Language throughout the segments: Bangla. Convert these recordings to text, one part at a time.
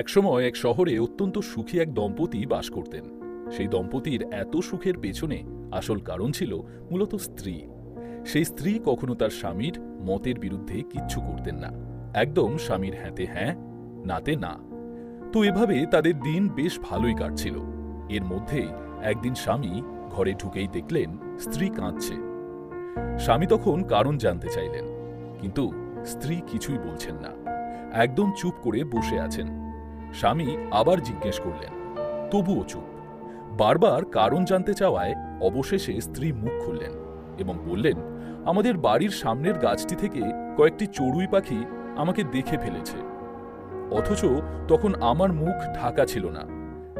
একসময় এক শহরে অত্যন্ত সুখী এক দম্পতি বাস করতেন। সেই দম্পতির এত সুখের পেছনে আসল কারণ ছিল মূলত স্ত্রী। সেই স্ত্রী কখনো তার স্বামীর মতের বিরুদ্ধে কিচ্ছু করতেন না। একদম স্বামীর হ্যাঁতে হ্যাঁ নাতে না। তো এভাবে তাদের দিন বেশ ভালোই কাটছিল। এর মধ্যে একদিন স্বামী ঘরে ঢুকেই দেখলেন স্ত্রী কাঁদছে। স্বামী তখন কারণ জানতে চাইলেন, কিন্তু স্ত্রী কিছুই বলছেন না। একদম চুপ করে বসে আছেন। স্বামী আবার জিজ্ঞেস করলেন, তবুও চুপ? বারবার কারণ জানতে চাওয়ায় অবশেষে স্ত্রী মুখ খুললেন এবং বললেন, আমাদের বাড়ির সামনের গাছটি থেকে কয়েকটি চড়ুই পাখি আমাকে দেখে ফেলেছে। অথচ তখন আমার মুখ ঢাকা ছিল না।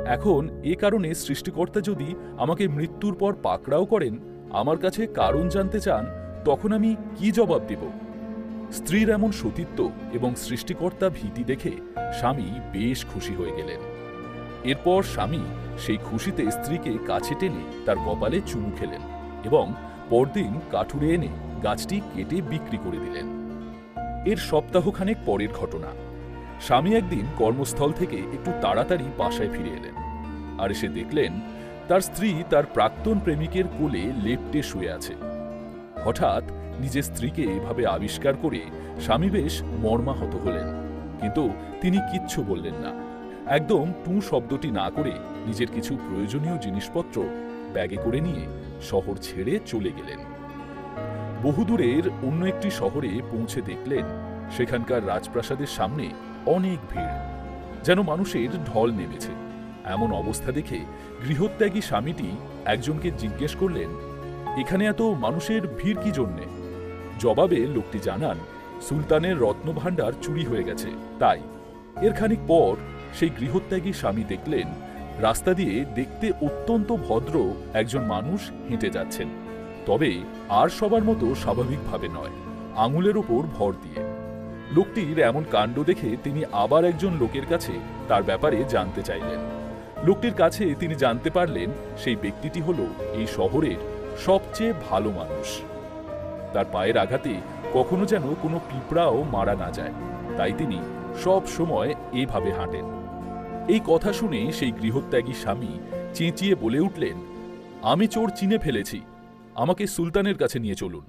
এখন এ কারণে সৃষ্টিকর্তা যদি আমাকে মৃত্যুর পর পাকড়াও করেন, আমার কাছে কারণ জানতে চান, তখন আমি কি জবাব দেব? স্ত্রীর এমন সতীত্ব এবং সৃষ্টিকর্তা ভীতি দেখে স্বামী বেশ খুশি হয়ে গেলেন। এরপর স্বামী সেই খুশিতে স্ত্রীকে কাছে টেনে তার কপালে চুমু খেলেন এবং পরদিন কাঠুরে এনে গাছটি কেটে বিক্রি করে দিলেন। এর সপ্তাহখানেক পরের ঘটনা। স্বামী একদিন কর্মস্থল থেকে একটু তাড়াতাড়ি বাসায় ফিরে এলেন আর এসে দেখলেন তার স্ত্রী তার প্রাক্তন প্রেমিকের কোলে লেপ্টে শুয়ে আছে। হঠাৎ নিজের স্ত্রীকে এভাবে আবিষ্কার করে স্বামী বেশ মর্মাহত হলেন। কিন্তু তিনি কিচ্ছু বললেন না। একদম টু শব্দটি না করে নিজের কিছু প্রয়োজনীয় জিনিসপত্র ব্যাগে করে নিয়ে শহর ছেড়ে চলে গেলেন। বহুদূরের অন্য একটি শহরে পৌঁছে দেখলেন সেখানকার রাজপ্রাসাদের সামনে অনেক ভিড়, যেন মানুষের ঢল নেমেছে। এমন অবস্থা দেখে গৃহত্যাগী স্বামীটি একজনকে জিজ্ঞেস করলেন, এখানে এত মানুষের ভিড় কি জন্যে? জবাবে লোকটি জানান, সুলতানের রত্নভাণ্ডার চুরি হয়ে গেছে। তাই এর খানিক পর সেই গৃহত্যাগী স্বামী দেখলেন, রাস্তা দিয়ে দেখতে অত্যন্ত ভদ্র একজন মানুষ হেঁটে যাচ্ছেন। তবে আর সবার মতো স্বাভাবিকভাবে নয়, আঙুলের ওপর ভর দিয়ে। লোকটির এমন কাণ্ড দেখে তিনি আবার একজন লোকের কাছে তার ব্যাপারে জানতে চাইলেন। লোকটির কাছে তিনি জানতে পারলেন, সেই ব্যক্তিটি হল এই শহরের সবচেয়ে ভালো মানুষ। তার পায়ের আঘাতে কখনো যেন কোনো পিঁপড়াও মারা না যায়। তাই তিনি সব সময় এভাবে হাঁটেন। এই কথা শুনে সেই গৃহত্যাগী স্বামী চেঁচিয়ে বলে উঠলেন, আমি চোর চিনে ফেলেছি। আমাকে সুলতানের কাছে নিয়ে চলুন।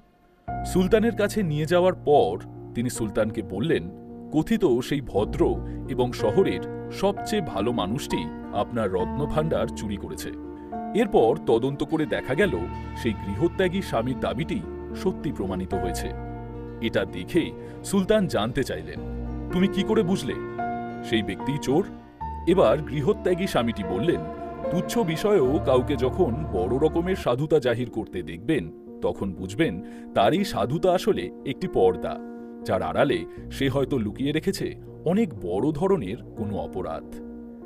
সুলতানের কাছে নিয়ে যাওয়ার পর তিনি সুলতানকে বললেন, কথিত সেই ভদ্র এবং শহরের সবচেয়ে ভালো মানুষটি আপনার রত্নভাণ্ডার চুরি করেছে। এরপর তদন্ত করে দেখা গেল, সেই গৃহত্যাগী স্বামীর দাবিটি সত্যি প্রমাণিত হয়েছে। এটা দেখে সুলতান জানতে চাইলেন, তুমি কি করে বুঝলে? সেই ব্যক্তি চোর। এবার গৃহত্যাগী স্বামীটি বললেন, তুচ্ছ বিষয়েও কাউকে যখন বড় রকমের সাধুতা জাহির করতে দেখবেন, তখন বুঝবেন তার এই সাধুতা আসলে একটি পর্দা, যার আড়ালে সে হয়তো লুকিয়ে রেখেছে অনেক বড় ধরনের কোনো অপরাধ।